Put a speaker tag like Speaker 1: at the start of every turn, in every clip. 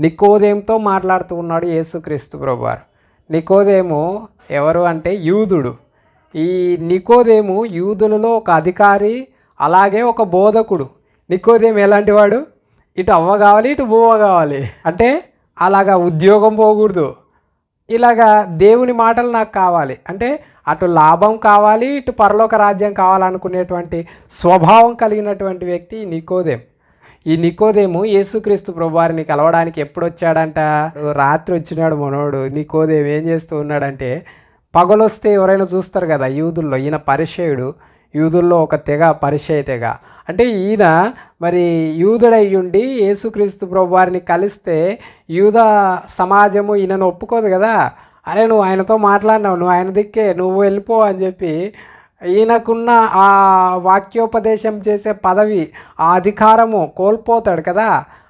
Speaker 1: నికోదేంతో మాట్లాడుతూ ఉన్నాడు యేసుక్రీస్తు ప్రభువారు. నికోదేము ఎవరు అంటే యూదుడు. ఈ నికోదేము యూదులలో ఒక అధికారి అలాగే ఒక బోధకుడు. నికోదేం ఎలాంటి వాడు? ఇటు అవ్వ కావాలి ఇటు బువ్వ కావాలి. అంటే అలాగా ఉద్యోగం పోకూడదు. ఇలాగా దేవుని మాటలు నాకు కావాలి. అంటే అటు లాభం కావాలి ఇటు పరలోక రాజ్యం కావాలనుకునేటువంటి స్వభావం కలిగినటువంటి వ్యక్తి నికోదేం. ఈ నికోదేము యేసుక్రీస్తు ప్రభువారిని కలవడానికి ఎప్పుడు వచ్చాడంట రాత్రి వచ్చినాడు మనోడు. నికోదేము ఏం చేస్తూ ఉన్నాడంటే పగలొస్తే ఎవరైనా చూస్తారు కదా యూదుల్లో ఈయన పరిచయుడు. యూదుల్లో ఒక తెగ పరిచయ తెగ. అంటే ఈయన మరి యూదుడయ్యుండి యేసుక్రీస్తు ప్రభువారిని కలిస్తే యూద సమాజము ఈయనను ఒప్పుకోదు కదా. అరే నువ్వు ఆయనతో మాట్లాడినావు నువ్వు ఆయన దిక్కే నువ్వు వెళ్ళిపో అని చెప్పి ఈయనకున్న ఆ వాక్యోపదేశం చేసే పదవి ఆ అధికారము కోల్పోతాడు కదా.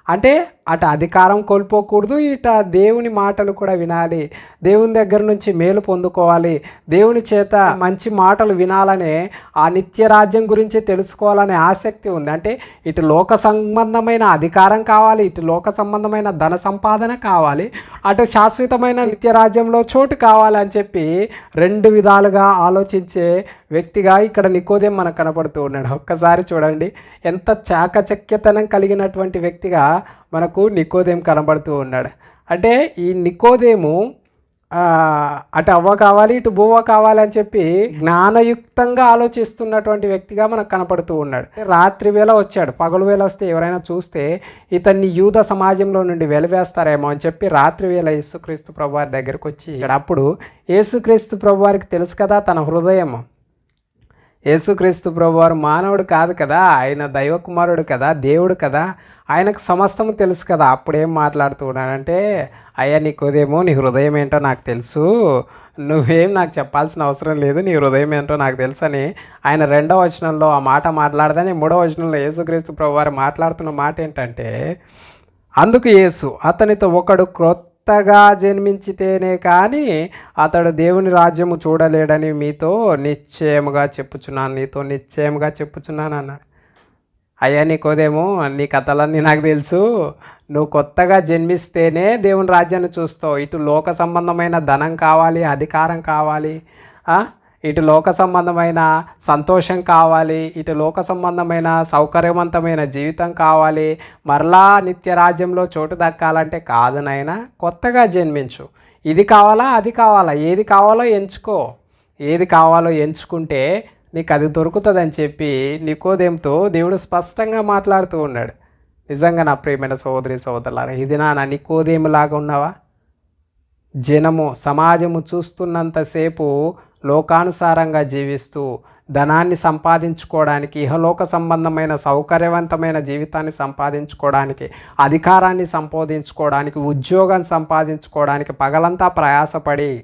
Speaker 1: అంటే అటు అధికారం కోల్పోకూడదు ఇట దేవుని మాటలు కూడా వినాలి. దేవుని దగ్గర నుంచి మేలు పొందుకోవాలి. దేవుని చేత మంచి మాటలు వినాలనే ఆ నిత్య రాజ్యం గురించి తెలుసుకోవాలనే ఆసక్తి ఉంది. అంటే ఇటు లోక సంబంధమైన అధికారం కావాలి ఇటు లోక సంబంధమైన ధన సంపాదన కావాలి అటు శాశ్వతమైన నిత్య రాజ్యంలో చోటు కావాలని చెప్పి రెండు విధాలుగా ఆలోచించే వ్యక్తిగా ఇక్కడ నికోదేం మనకు కనపడుతూ ఉన్నాడు. ఒక్కసారి చూడండి. ఎంత చాకచక్యతనం కలిగినటువంటి వ్యక్తిగా మనకు నికోదేం కనబడుతూ ఉన్నాడు. అంటే ఈ నికోదేము అటు అవ్వ కావాలి ఇటు బువ్వ కావాలని చెప్పి జ్ఞానయుక్తంగా ఆలోచిస్తున్నటువంటి వ్యక్తిగా మనకు కనపడుతూ ఉన్నాడు. రాత్రి వేళ వచ్చాడు. పగలు వేళ వస్తే ఎవరైనా చూస్తే ఇతన్ని యూద సమాజంలో నుండి వెలివేస్తారేమో అని చెప్పి రాత్రి వేళ యేసుక్రీస్తు ప్రభువారి దగ్గరకు వచ్చి అప్పుడు యేసుక్రీస్తు ప్రభువారికి తెలుసు కదా తన హృదయం యేసుక్రీస్తు ప్రభువారు మానవుడు కాదు కదా ఆయన దైవకుమారుడు కదా దేవుడు కదా ఆయనకు సమస్తము తెలుసు కదా. అప్పుడేం మాట్లాడుతూ ఉన్నాడంటే అయ్యా ఉదయమో నీ హృదయం ఏంటో నాకు తెలుసు. నువ్వేం నాకు చెప్పాల్సిన అవసరం లేదు నీ హృదయం ఏంటో నాకు తెలుసు అని ఆయన రెండవ వచనంలో ఆ మాట మాట్లాడదని మూడవ వచనంలో యేసుక్రీస్తు ప్రభువారు మాట్లాడుతున్న మాట ఏంటంటే అందుకు యేసు అతనితో ఒకడు కొత్తగా జన్మించితేనే కానీ అతడు దేవుని రాజ్యము చూడలేడని మీతో నిశ్చయముగా చెప్పుచున్నాను. నీతో నిశ్చయముగా చెప్పుచున్నాను అన్నాడు. అయ్యా నీకోదేమో నీ కథలన్నీ నాకు తెలుసు. నువ్వు కొత్తగా జన్మిస్తేనే దేవుని రాజ్యాన్ని చూస్తావు. ఇటు లోక సంబంధమైన ధనం కావాలి అధికారం కావాలి ఇటు లోక సంబంధమైన సంతోషం కావాలి ఇటు లోక సంబంధమైన సౌకర్యవంతమైన జీవితం కావాలి. మరలా నిత్య రాజ్యంలో చోటు దక్కాలంటే కాదు నాయనా కొత్తగా జన్మించు. ఇది కావాలా అది కావాలా? ఏది కావాలో ఎంచుకో. ఏది కావాలో ఎంచుకుంటే నీకు అది దొరుకుతుందని చెప్పి నికోదేంతో దేవుడు స్పష్టంగా మాట్లాడుతూ ఉన్నాడు. నిజంగా నా ప్రియమైన సోదరి సోదరులారా ఇది నా నికోదేములాగా ఉన్నావా? జనము సమాజము చూస్తున్నంతసేపు లోకానుసారంగా జీవిస్తూ ధనాన్ని సంపాదించుకోవడానికి ఇహలోక సంబంధమైన సౌకర్యవంతమైన జీవితాన్ని సంపాదించుకోవడానికి అధికారాన్ని సంపాదించుకోవడానికి ఉద్యోగం సంపాదించుకోవడానికి పగలంతా ప్రయాసపడి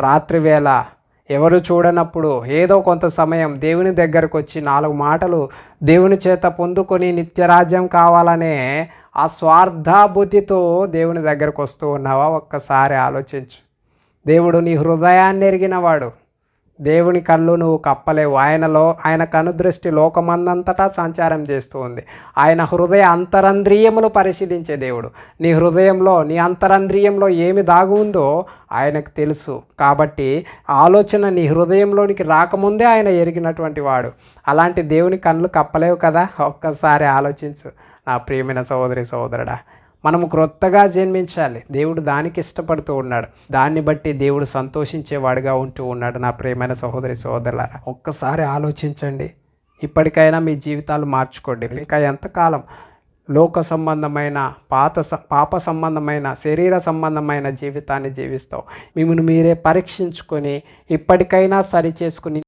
Speaker 1: రాత్రివేళ ఎవరు చూడనప్పుడు ఏదో కొంత సమయం దేవుని దగ్గరకు వచ్చి నాలుగు మాటలు దేవుని చేత పొందుకొని నిత్యరాజ్యం కావాలనే ఆ స్వార్థ బుద్ధితో దేవుని దగ్గరకు వస్తూ ఉన్నావా? ఒక్కసారి ఆలోచించు. దేవుడు నీ హృదయాన్ని ఎరిగినవాడు. దేవుని కళ్ళు నువ్వు కప్పలేవు. ఆయనలో ఆయన కనుదృష్టి లోకమందంతటా సంచారం చేస్తూ ఉంది. ఆయన హృదయ అంతరంద్రియములు పరిశీలించే దేవుడు. నీ హృదయంలో నీ అంతరంద్రియంలో ఏమి దాగు ఉందో ఆయనకు తెలుసు. కాబట్టి ఆలోచన నీ హృదయంలోనికి రాకముందే ఆయన ఎరిగినటువంటి వాడు. అలాంటి దేవుని కళ్ళు కప్పలేవు కదా? ఒక్కసారి ఆలోచించు. నా ప్రియమైన సహోదరి సహోదరుడా మనము క్రొత్తగా జన్మించాలి. దేవుడు దానికి ఇష్టపడుతూ ఉన్నాడు. దాన్ని బట్టి దేవుడు సంతోషించేవాడుగా ఉంటూ ఉన్నాడు నా ప్రేమైన సహోదరి సహోదరులారా. ఒక్కసారి ఆలోచించండి. ఇప్పటికైనా మీ జీవితాలు మార్చుకోండి. ఇంకా ఎంతకాలం లోక సంబంధమైన పాత స- పాప సంబంధమైన శరీర సంబంధమైన జీవితాన్ని జీవిస్తావు మిమ్మల్ని మీరే పరీక్షించుకొని ఇప్పటికైనా సరి చేసుకుని